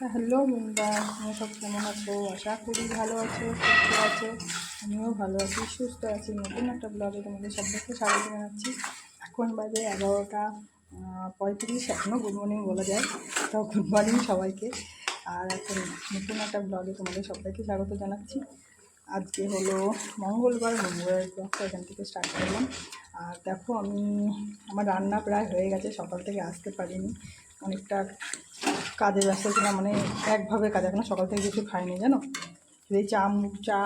Hello বন্ধুরা তুমি সব কেমন আছো? আশা করি ভালো আছো, সুস্থ আছো। আমিও ভালো আছি, সুস্থ আছি। নতুন একটা ব্লগে তোমাদের সবাইকে স্বাগত জানাচ্ছি। এখন বাজে এগারোটা পঁয়ত্রিশ এখনও গুড মর্নিং বলা যায়। তো গুড মর্নিং সবাইকে। আর এখন নতুন একটা ব্লগে তোমাদের সবাইকে স্বাগত জানাচ্ছি। আজকে হলো মঙ্গলবার মঙ্গলবার ব্লগটা এখান থেকে স্টার্ট করলাম। আর দেখো, আমি, আমার রান্না প্রায় হয়ে গেছে, সকাল থেকে আসতে পারিনি। অনেকটা কাজে ব্যস্ত ছিলাম মানে একভাবে কাজ এখনও সকাল থেকে কিছু খাইনি, জানো? এই চা চা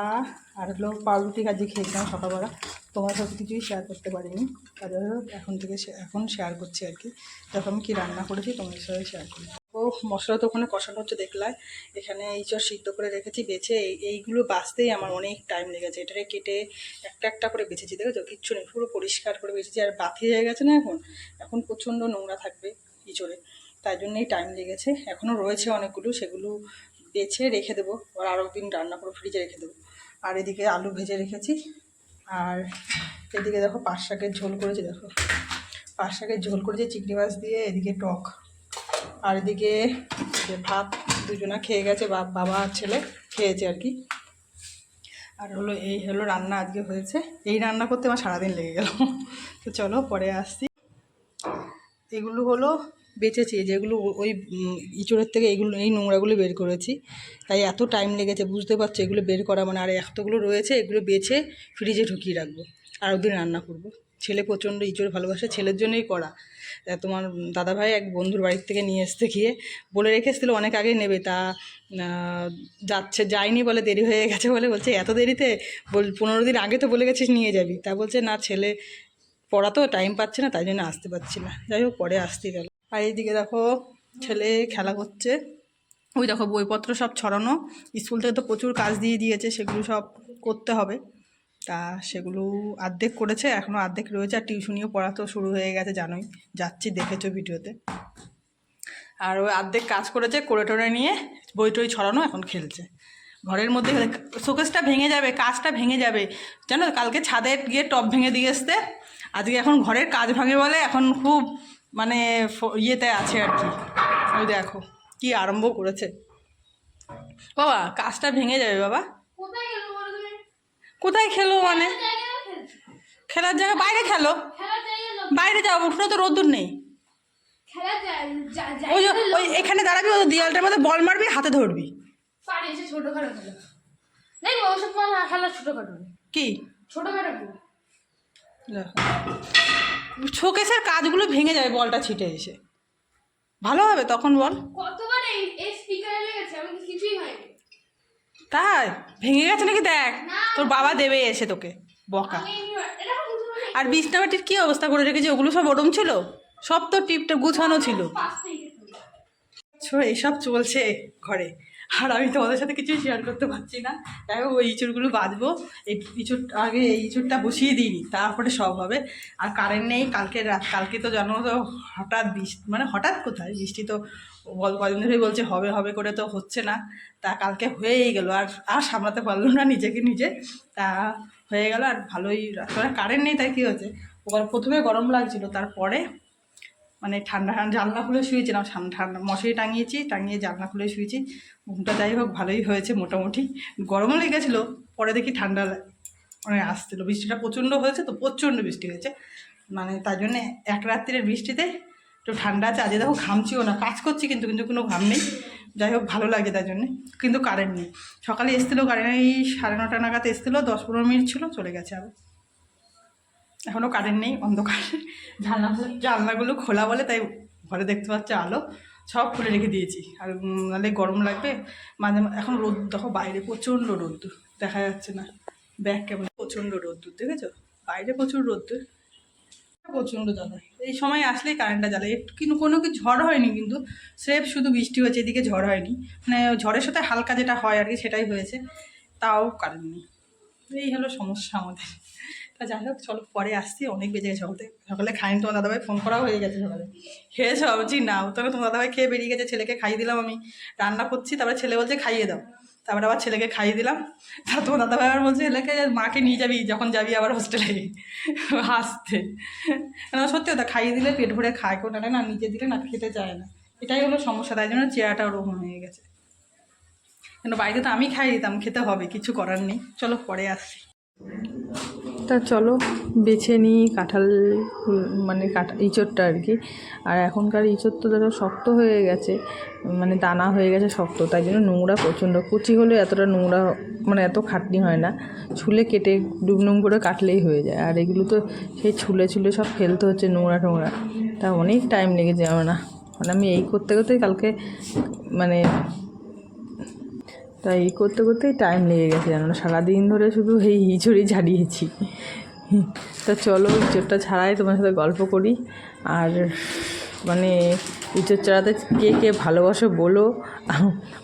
আর হলো পাউরুটি কাজে খেয়েছিলাম সকালবেলা। তোমার সাথে কিছুই শেয়ার করতে পারিনি। কাজে এখন থেকে এখন শেয়ার করছি আর কি। আমি কী রান্না করেছি, তোমাদের সাথে শেয়ার করি। ও, মশলা তো ওখানে কষানো হচ্ছে দেখলাম এখানে এই চর সিদ্ধ করে রেখেছি, বেছে এই, এইগুলো বাঁচতেই আমার অনেক টাইম লেগেছে এটাকে কেটে একটা একটা করে বেছেছি, দেখেছ? কিচ্ছু নেই, পুরো পরিষ্কার করে বেছেছি। আর বাতি হয়ে গেছে না এখন? এখন প্রচণ্ড নোংরা থাকবে, ইঁচড়ে। তাই জন্যই টাইম লেগেছে। এখনও রয়েছে অনেকগুলো, সেগুলো বেছে রেখে দেবো। আর আরও দিন রান্না করে ফ্রিজে রেখে দেবো। আর এদিকে আলু ভেজে রেখেছি। আর এদিকে দেখো পাঁচ শাকের ঝোল করেছি, দেখো। পাঁচ শাকের ঝোল করেছি, চিংড়ি মাছ দিয়ে, এদিকে টক। আর এদিকে ভাত, দুজনা খেয়ে গেছে বাবা আর ছেলে খেয়েছে আর কি। আর হলো, এই হলো রান্না আজকে হয়েছে। এই রান্না করতে আমার সারাদিন লেগে গেল। তো চলো, পরে আসছি। এগুলো হলো বেঁচেছি, যেগুলো ওই ইঁচড়ের থেকে এগুলো, এই নোংরাগুলো বের করেছি। তাই এত টাইম লেগেছে, বুঝতে পারছ, এগুলো বের করা মানে আর এতগুলো রয়েছে, এগুলো বেছে ফ্রিজে ঢুকিয়ে রাখব। আর ওদিন রান্না করব। ছেলে প্রচণ্ড ইঁচড় ভালোবাসে, ছেলের জন্যই করা। তোমার দাদাভাই এক বন্ধুর বাড়ির থেকে নিয়ে আসতে গিয়ে বলে রেখেছিল, অনেক আগেই নেবে। তা যাচ্ছে, যায়নি বলে দেরি হয়ে গেছে বলে বলছে, এত দেরিতে? বল, পনেরো দিন আগে তো বলে গেছিস নিয়ে যাবি। তা বলছে, না, ছেলে পড়া তো টাইম পাচ্ছে না, তাই জন্য আসতে পারছি না। যাই হোক, পরে আসতে গেল। আর এইদিকে দেখো ছেলে খেলা করছে। ওই দেখো বইপত্র সব ছড়ানো। স্কুল থেকে তো প্রচুর কাজ দিয়ে দিয়েছে, সেগুলো সব করতে হবে। তা সেগুলো অর্ধেক করেছে এখনও অর্ধেক রয়েছে। আর টিউশনিও পড়া তো শুরু হয়ে গেছে, জানোই। যাচ্ছি, দেখেছ ভিডিওতে। আর ওই অর্ধেক কাজ করেছে, করে টোরে নিয়ে বই টই ছড়ানো, এখন খেলছে। ঘরের মধ্যে শোকেসটা ভেঙে যাবে, কাজটা ভেঙে যাবে। জানো, কালকে ছাদে গিয়ে টপ ভেঙে দিয়ে আসতে আজকে এখন ঘরের কাজ ভাঙে বলে, এখন খুব মানে ইয়েতে আছে আর কি। ওই দেখো কি আরম্ভ করেছে। বাবা কাজটা ভেঙে যাবে বাবা। কোথায় খেলো মানে? খেলার জায়গা বাইরে খেলো। বাইরে যাও উঠোনে তো রোদ্দুর নেই। ওই ওই এখানে দাঁড়াবি ওই দেয়ালটার মধ্যে বল মারবি হাতে ধরবি। কি? ছোটখাটো খেলা শোকেসের কাজগুলো ভেঙে যাবে বলটা ছিটে এসে। ভালো হবে তখন বল। কতবার এই এই স্পিকারে লেগেছে? আমি কিছুই হয়নি। তাই? ভেঙে গেছে নাকি দেখ? তোর বাবা দেবে এসে তোকে বকা। আর বিছনাবাটির কি অবস্থা করে রেখেছে? ওগুলো সব ওরম ছিল? সব তো টিপটা গুছানো ছিল। এইসব চলছে ঘরে। আর আমি তোমাদের সাথে কিছুই শেয়ার করতে পারছি না। তাই ওই ইঁচুরগুলো বাঁধবো। এই ইঁচড়, আগে এই ইঁচুরটা বসিয়ে দিইনি, তারপরে সব হবে। আর কারেন্ট নেই, কালকে রাত কালকে তো জানো তো হঠাৎ বৃষ্টি মানে হঠাৎ কোথায়? বৃষ্টি তো কদিন ধরেই বলছে, হবে হবে করে তো হচ্ছে না। তা কালকে হয়েই গেল, আর আর সামলাতে পারল না নিজেকে নিজে। তা হয়ে গেল, আর ভালোই কারেন্ট নেই, তাই কী ওবার প্রথমে গরম লাগছিল, তারপরে মানে ঠান্ডা ঠান্ডা জানলা খুলে শুয়েছিলাম ঠান্ডা ঠান্ডা মশারি টাঙিয়েছি, টাঙিয়ে জানলা খুলে শুয়েছি। ঘুমটা যাই হোক, ভালোই হয়েছে মোটামুটি। গরমও লেগেছিলো, পরে দেখি ঠান্ডা মানে আসছিল। বৃষ্টিটা প্রচণ্ড হয়েছে তো, প্রচণ্ড বৃষ্টি হয়েছে। মানে তার জন্য এক রাত্রির বৃষ্টিতে একটু ঠান্ডা আছে, আজকে দেখো ঘামছিও না। কাজ করছি কিন্তু কিন্তু কোনো ঘাম নেই। যাই হোক, ভালো লাগে তার জন্যে। কিন্তু কারেন্ট নেই। সকালে এসছিলো কারেন্ট এই সাড়ে নটা নাগাদ এসেছিল, দশ পনেরো মিনিট ছিল, চলে গেছে আবার। এখনও কারেন্ট নেই, অন্ধকার। জানলা জানলাগুলো খোলা বলে, তাই ঘরে দেখতে পাচ্ছে আলো। সব খুলে রেখে দিয়েছি। আর নাহলে গরম লাগবে। মাঝে এখন রোদ, দেখো বাইরে প্রচণ্ড রোদ্দুর। দেখা যাচ্ছে না। ব্যাগ কেমন? প্রচণ্ড রোদ্দুর, দেখেছ? বাইরে প্রচুর রোদ্দুর। প্রচণ্ড জ্বালা। এই সময় আসলেই কারেন্টটা জ্বালে। একটু কিন্তু কোনো কি ঝড় হয়নি কিন্তু। স্রেফ শুধু বৃষ্টি হয়েছে, এদিকে ঝড় হয়নি। মানে ঝড়ের সাথে হালকা যেটা হয় আর কি, সেটাই হয়েছে। তাও কারেন্ট নেই। এই হলো সমস্যা আমাদের। তা যাই হোক, চলো পরে আসছি, অনেক বেজে গেছে সকালে সকালে খাইনি, তোমার দাদাভাই ফোন করা হয়ে গেছে সকালে। খেয়েছো? বলছি, না তবে তোমার দাদাভাই খেয়ে বেরিয়ে গেছে, ছেলেকে খাইয়ে দিলাম আমি। রান্না করছি, তারপরে ছেলে বলছে, খাইয়ে দাও। তারপরে আবার ছেলেকে খাইয়ে দিলাম। তা তোমার দাদাভাই আবার বলছে ছেলেকে মাকে নিয়ে যাবি, যখন যাবি আবার হোস্টেলে হাসতে। সত্যি কথা, খাইয়ে দিলে পেট ভরে খায় কোনটা না নিজে দিলে না খেতে চায় না। এটাই হলো সমস্যা, তাই জন্য চেয়ারটা ওরকম হয়ে গেছে। কেন, বাড়িতে তো আমি খাই দিতাম, খেতে হবে, কিছু করার নেই। চলো, পরে আসছি। তা চলো, বেছে নিই কাঁঠাল মানে কাঁঠা, ইঁচড়টা আর কি। আর এখনকার ইঁচড় তো ধরো শক্ত হয়ে গেছে মানে দানা হয়ে গেছে শক্ত, তাই জন্য নোংরা প্রচণ্ড। কুচি হলে এতটা নোংরা মানে এত খাটনি হয় না। ছুলে কেটে ডুবনুম করে কাটলেই হয়ে যায়। আর এগুলো তো সেই ছুলে ছুলে সব ফেলতে হচ্ছে নোংরা টোংরা। তা অনেক টাইম লেগেছে আমার না। মানে আমি এই করতে করতেই কালকে মানে তাই এই করতে করতেই টাইম লেগে গেছে জানো সারাদিন ধরে শুধু এই হিচড়ি ঝাড়িয়েছি। তা চলো ইঁচড়টা ছাড়াই তোমার সাথে গল্প করি। আর মানে ইঁচড় চাড়াতে কে কে ভালোবাসো বলো।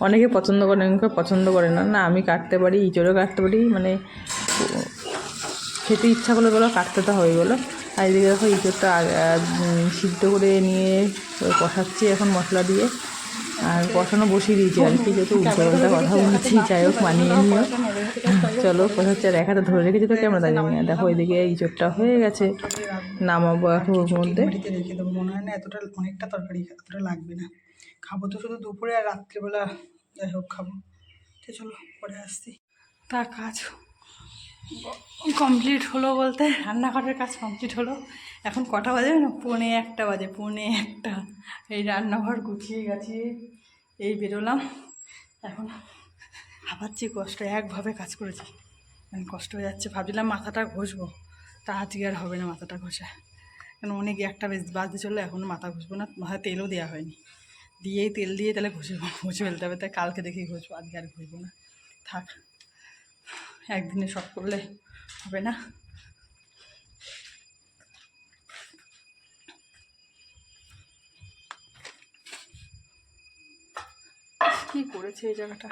অনেকে পছন্দ করে, অনেকে পছন্দ করে না। না, আমি কাটতে পারি, ইঁচড়ও কাটতে পারি মানে খেতে ইচ্ছা করলে বলো, কাটতে তো হবে বলো। আর এদিকে দেখো, ইঁচড়টা সিদ্ধ করে নিয়ে কষাচ্ছি এখন মশলা দিয়ে। আর কষানো বসিয়ে দিয়েছি আর কি, যেহেতু পাল্টা কথা বলছি, যাই হোক, মানিয়ে নিও। চলো কষাচ্ছি আর এক হাতে ধরে রেখেছি তো ক্যামেরা তাই জন্য দেখো, এদিকে ইঁচড়টা হয়ে গেছে। নামাবো এখন ওর মধ্যে। মনে হয় না এতটা, অনেকটা তরকারি এতটা লাগবে না। খাব তো শুধু দুপুরে আর রাত্রেবেলা। যাই হোক, খাব। তো চলো, পরে আসছি। তা কাজ কমপ্লিট হলো বলতে রান্নাঘরের কাজ কমপ্লিট হলো। এখন কটা বাজে না পৌনে একটা বাজে, পৌনে একটা। এই রান্নাঘর গুছিয়ে গাছিয়ে এই বেরোলাম। এখন হাঁপাচ্ছি কষ্ট, একভাবে কাজ করেছি। মানে কষ্ট হয়ে যাচ্ছে, ভাবছিলাম মাথাটা ঘষবো। তা আজকে আর হবে না মাথাটা ঘষা। কেন অনেক একটা বেশ বাজতে চলল, এখন মাথা ঘষবো না, মাথায় তেলও দেওয়া হয়নি। দিয়েই তেল দিয়ে তাহলে ঘষে ঘষে ফেলতে হবে। তাই কালকে দেখেই ঘষবো, আজকে আর ঘষবো না। থাক, একদিনে সব করলে হবে না। কি করেছে এই জায়গাটা?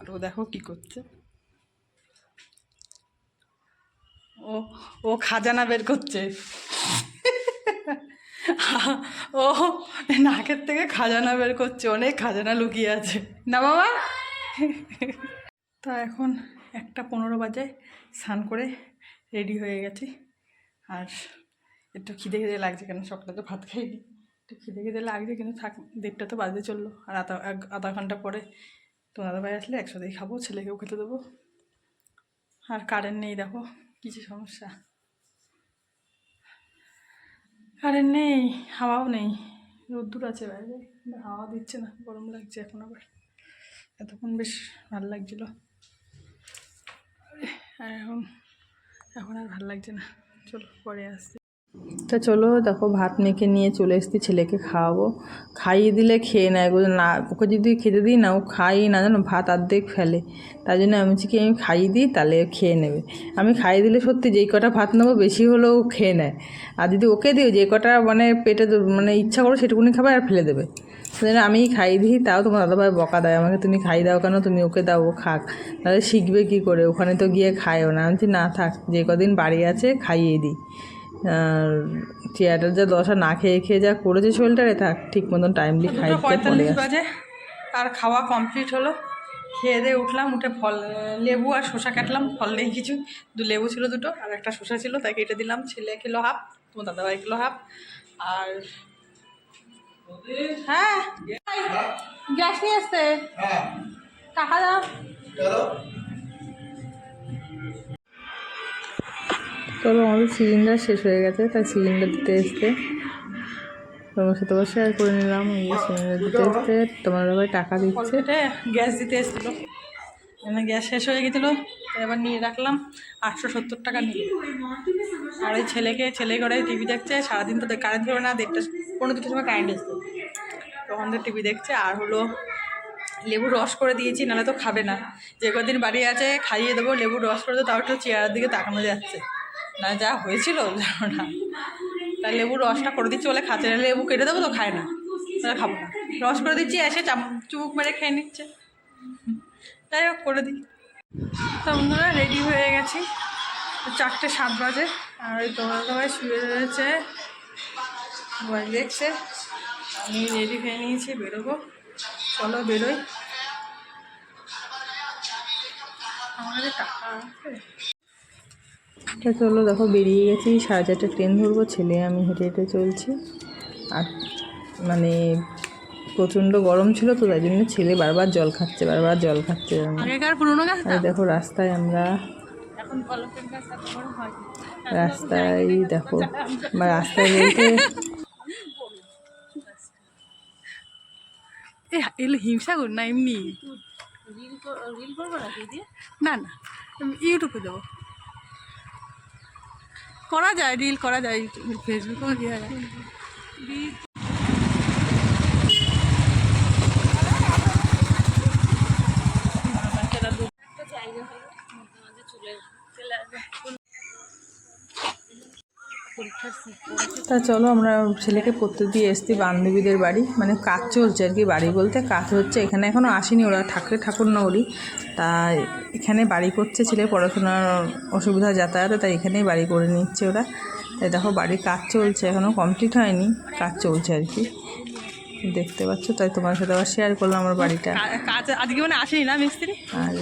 আর ও দেখো কি করছে। ও ও খাজানা বের করছে। ও নাকের থেকে খাজানা বের করছে, অনেক খাজানা লুকিয়ে আছে। না বাবা? তা এখন একটা পনেরো বাজে স্নান করে রেডি হয়ে গেছি। আর একটু খিদে খিদে লাগছে কেন? সকালে তো ভাত খাইনি। একটু খিদে খিদে লাগছে কিন্তু থাক, দেড়টা তো বাজতে চলল। আর আধা, এক- আধা ঘণ্টা পরে তো দাদা ভাই আসলে একসাথেই খাব, ছেলেকেও খেতে দেবো। আর কারেন্ট নেই দেখো, কিছু সমস্যা। কারেন্ট নেই, হাওয়াও নেই। রোদ্দুর আছে বাইরে হাওয়া দিচ্ছে না, গরম লাগছে এখন আবার। এতক্ষণ বেশ ভালো লাগছিল। আর এখন এখন আর ভালো লাগছে না। চলো, পরে আসছি। তা চলো, দেখো, ভাত মেখে নিয়ে চলে এসেছি, ছেলেকে খাওয়াবো। খাইয়ে দিলে খেয়ে নেয় না, ওকে যদি খেতে দিই না, ও খাই না, জানো, ভাত অর্ধেক ফেলে। তাই জন্য আমি কি, আমি খাইয়ে দিই, তাহলে খেয়ে নেবে। আমি খাইয়ে দিলে সত্যি যেই কটা ভাত নেব, বেশি হলেও খেয়ে নেয়। আর যদি ওকে দিও, যে কটা মানে পেটে মানে ইচ্ছা করো সেটুকুনি খাবে আর ফেলে দেবে। সেই আমি খাইয়ে দিই তাও তোমার দাদাভাই বকা দেয় আমাকে তুমি খাই দাও কেন তুমি ওকে দাও ও খাক। তাহলে শিখবে কী করে? ওখানে তো গিয়ে খায়ও না। আমি না থাক যে কদিন বাড়ি আছে খাইয়ে দিই। আর চেয়ারটার যা দশা না খেয়ে খেয়ে যা করেছে শরীরটারে থাক ঠিক মতন টাইমলি খাই আসে। বাজে আর খাওয়া কমপ্লিট হলো। খেয়ে দিয়ে উঠলাম উঠে ফল লেবু আর শসা কাটলাম ফল নেই কিছু। দু লেবু ছিল দুটো আর একটা শসা ছিল তাই কেটে দিলাম ছেলে খেলো হাফ তোমার দাদাভাই খেলো হাফ। আর হ্যাঁ। গ্যাস নিয়ে আসতে। টাকা দাও। তবে আমাদের সিলিন্ডার শেষ হয়ে গেছে তাই সিলিন্ডার দিতে এসছে। তোমার সাথে বসে আর করে নিলাম এই সিলিন্ডার দিতে এসছে। তোমার দাদাভাই টাকা দিচ্ছে। গ্যাস দিতে এসেছিল। গ্যাস শেষ হয়ে গেছিল এবার নিয়ে রাখলাম। আটশো সত্তর টাকা নিয়ে। আর ওই ছেলেকে ছেলে ঘরে টিভি দেখছে সারাদিন তো কারেন্ট ছিল না দেড়টা পনেরো দুটোর সময় কারেন্ট এসছে। তখন তো টিভি দেখছে, আর হলো লেবুর রস করে দিয়েছি, নাহলে তো খাবে না। যে কদিন বাড়ি আছে, খাইয়ে দেবো লেবুর রস করে দেবো তাও একটু চেয়ারের দিকে তাকানো যাচ্ছে। না, যা হয়েছিল, জানো না। তাই লেবুর রসটা করে দিচ্ছি বলে খাচ্ছে না, লেবু কেটে দেবো তো খায় না। তাহলে খাব না। রস করে দিচ্ছি, এসে চাম, চুমুক মেরে খেয়ে নিচ্ছে। যাই হোক, করে দিই। তা বন্ধুরা রেডি হয়ে গেছি। চারটে সাত বাজে, আর ওই তোমার সবাই শুয়ে রয়েছে। মোবাইল দেখছে। আমি রেডি হয়ে নিয়েছি বেরোবো। চলো বেরোই। আমার টাকা আছে। চলো দেখো বেরিয়ে গেছি। সাড়ে চারটে ট্রেন ধরবো ছেলে আমি হেঁটে হেঁটে চলছি। আর মানে প্রচণ্ড গরম ছিল তো তাই জন্য ছেলে বারবার জল খাচ্ছে বারবার জল খাচ্ছে। দেখো রাস্তায় আমরা রাস্তায় দেখো বা রাস্তায় বলতে এ হিংসা হিংসাগর না, এমনি। না না ইউটিউবে দেবো। করা যায় রিল করা যায় ফেসবুকেও দেওয়া যায় তা চলো আমরা ছেলেকে পড়তে দিয়ে এসছি বান্ধবীদের বাড়ি। মানে কাজ চলছে আর কি বাড়ি বলতে কাজ হচ্ছে। এখানে এখনও আসেনি ওরা ঠাকুরে ঠাকুর না ওরি তা এখানে বাড়ি করছে ছেলে পড়াশোনার অসুবিধা যাতায়াতে তাই এখানেই বাড়ি করে নিচ্ছে ওরা। তাই দেখো বাড়ির কাজ চলছে এখনও কমপ্লিট হয়নি। কাজ চলছে আর কি। দেখতে পাচ্ছ তাই তোমার সাথে আবার শেয়ার করলাম আমার বাড়িটা। কাজ আজকে মানে আসেনি না মিস্ত্রি? আর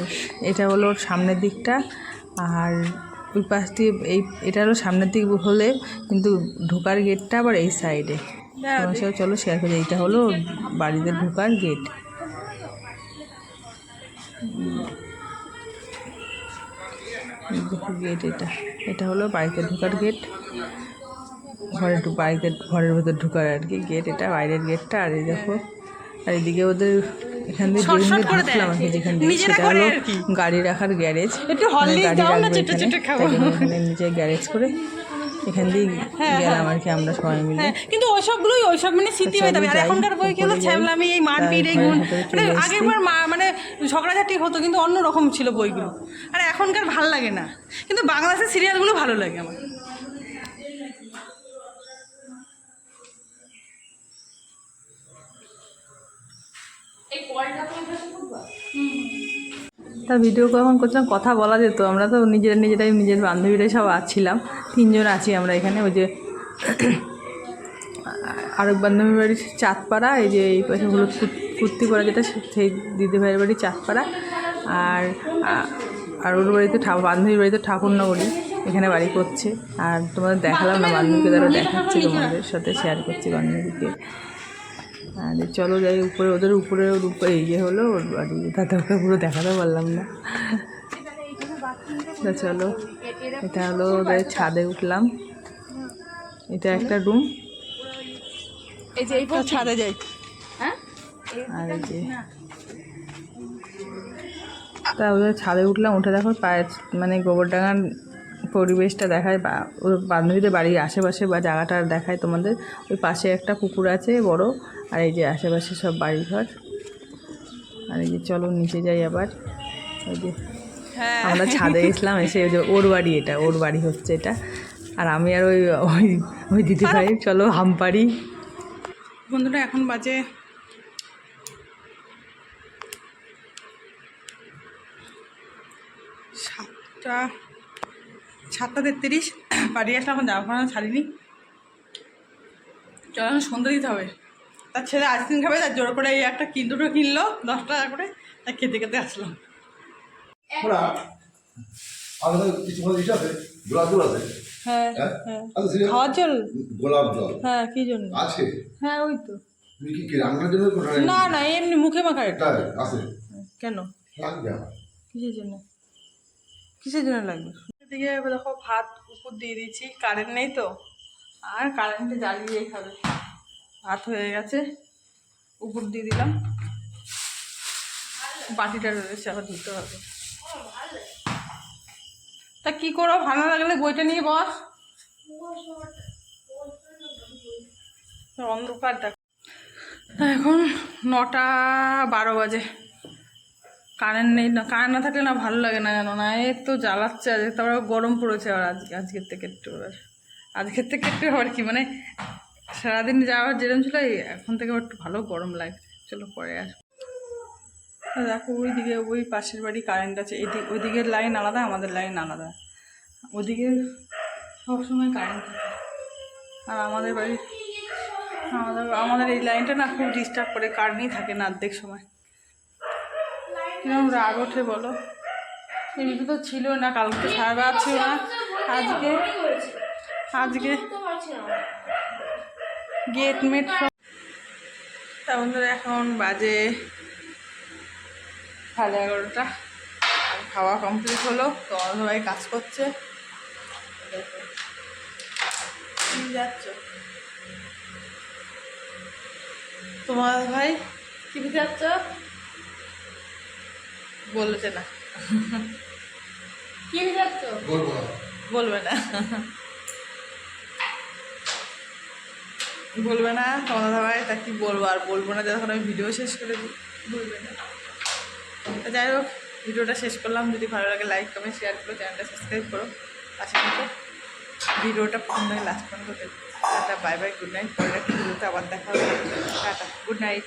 এটা হলো ওর সামনের দিকটা। আর ওই পাশ দিয়ে এই এটা হলো সামনের দিক হলে কিন্তু ঢোকার গেটটা আবার এই সাইডে তোমার সাথে চলো শেয়ার করি এইটা হলো বাড়িতে ঢোকার গেট গেট এটা। এটা হলো বাড়িতে ঢোকার গেট ঘরে বাড়িতে ঘরের ভেতর ঢোকার আর কি গেট এটা বাইরের গেটটা আর এই দেখো। আর এদিকে ওদের এখান দিয়ে দেয় ঢুকলাম আর কি যেখান দিয়ে। সেটা হলো গাড়ি রাখার গ্যারেজ। একটু হরলিক্স দাও না, চেটে চেটে খাব। এখানে নিচে গ্যারেজ করে এখান দিয়ে গেলাম আর কি আমরা সবাই মিলে। হ্যাঁ কিন্তু ওইসবগুলোই ওইসব মানে স্মৃতি হয়ে যাবে। আর এখনকার বই কি হলো? উপরে ছ্যাবলামি এই মারপিট এই গুণ। মানে আগেরবার মা মানে ঝগড়াঝাটি হতো কিন্তু অন্য রকম ছিল বইগুলো। আর এখনকার ভালো লাগে না। কিন্তু বাংলাদেশের সিরিয়ালগুলো ভালো লাগে আমার। তো ভিডিও কখন করছিলাম কথা বলা যেত। আমরা তো নিজেরা নিজেরাই নিজের বান্ধবীরাই সব আছিলাম। তিনজন আছি আমরা এখানে। ওই যে আরেক বান্ধবীর বাড়ি চাঁদপাড়া এই যে এই পাশে হলুদ কুত- কুর্তিপাড়া যেটা সেই দিদিভাইয়ের বাড়ি চাঁদপাড়া। আর আর ওর বাড়িতে ঠা- বান্ধবীর বাড়িতে ঠাকুর ঠাকুরনগরী। এখানে বাড়ি করছে। আর তোমাদের দেখালাম না বান্ধবীকে তারা দেখাচ্ছি তোমাদের সাথে শেয়ার করছি বান্ধবীকে। আর চলো যাই উপরে ওদের উপরে ওর উপরে এই যে হলো ওর বাড়ি। তাতে ওকে পুরো দেখাতে পারলাম না। তা চলো এটা হলো ওদের ছাদে উঠলাম। এটা একটা রুম এই যে এই ছাদে যাই। হ্যাঁ? আর এই যে। তা ওদের ছাদে উঠলাম উঠে দেখো পায়ের মানে গোবরডাঙ্গার পরিবেশটা দেখায় বা ওর বান্ধবীদের বাড়ির আশেপাশে বা জায়গাটা দেখায় তোমাদের। ওই পাশে একটা পুকুর আছে বড়। আর এই যে আশেপাশে সব বাড়িঘর। আর এই যে চলো নিচে যাই আবার। ওই যে হ্যাঁ। আমরা ছাদে গেছিলাম এসে ওই যে ওর বাড়ি এটা ওর বাড়ি হচ্ছে এটা। আর আমি আর ওই ওই ওই দিদি ভাই চলো হামপাড়ি বন্ধুরা এখন বাজে সাতটা সাতটা তেত্রিশ। বাড়ি আসলে এখন জামা কাপড় ছাড়িনি চল এখন সন্ধ্যে দিতে হবে। তার ছেলে আইসক্রিম খাবে তার জোর করে এই একটা কিন দুটো কিনলো দশ টাকা করে তাই খেতে খেতে আসলাম আছে হ্যাঁ হ্যাঁ? হ্যাঁ। সিরিয়াস খাওয়ার জল? গোলাপ জল। হ্যাঁ কি জন্য? আছে। হ্যাঁ ওই তো। তুমি কি কি রান্নার জন্য কোথায় না না এমনি মুখে মাখা এটা। কেন? লাগবে আমার। কিসের জন্য? কিসের জন্য লাগবে? এদিকে দেখো ভাত উপর দিয়ে দিয়েছি কারেন্ট নেই তো। আর কারেন্টে জ্বালিয়ে খাবে। ভাত হয়ে গেছে। উপর দিয়ে দিলাম। বাটিটা রয়েছে, আবার ধুতে হবে। তা কি করো? ভালো লাগলে বইটা নিয়ে বস। অন্ধকার দেখ। এখন নটা বারো বাজে। কারেন্ট নেই না, কারেন্ট না থাকলে না ভালো লাগে না জানো? না এই তো জ্বালাচ্ছে আজকে তারপরে গরম পড়েছে আবার আজকে আজকের থেকে একটু আজকের থেকে একটু আবার কি? মানে সারাদিন যাওয়ার যেরকম ছিল এখন থেকে একটু ভালো গরম লাগছে চলো পরে আর দেখো, ওইদিকে ওই পাশের বাড়ি কারেন্ট আছে। এদিক ওইদিকের লাইন আলাদা, আমাদের লাইন আলাদা। ওদিকে সবসময় কারেন্ট থাকে। আর আমাদের বাড়ি, আমাদের আমাদের এই লাইনটা না খুব ডিস্টার্ব করে কারেন্টই থাকে না অর্ধেক সময়। কিরম রাগ ওঠে বলো? টিভিতে তো ছিল না, কালকে সারা ছিল না। আজকে আজকে গেট মেট তা বন্ধুরা এখন বাজে সাড়ে এগারোটা। আর খাওয়া কমপ্লিট হলো তো সবাই কাজ করছে। কি যাচ্ছ? তোমার ভাই কি যাচ্ছ? বলছে না। কি যাচ্ছ বলবে না। বলবে না? তোমাদের ভাই, তা কি বলব আর বলব না যখন আমি ভিডিও শেষ করে দিই। বলবে না। যাই হোক, ভিডিওটা শেষ করলাম। যদি ভালো লাগে লাইক কমেন্ট শেয়ার করো চ্যানেলটা সাবস্ক্রাইব করো। আশা থেকে ভিডিওটা পছন্দ হয় লাস্ট পর্যন্ত দেখো tata bye bye good night পরে ভিডিওতে আবার দেখা হবে। Tata good night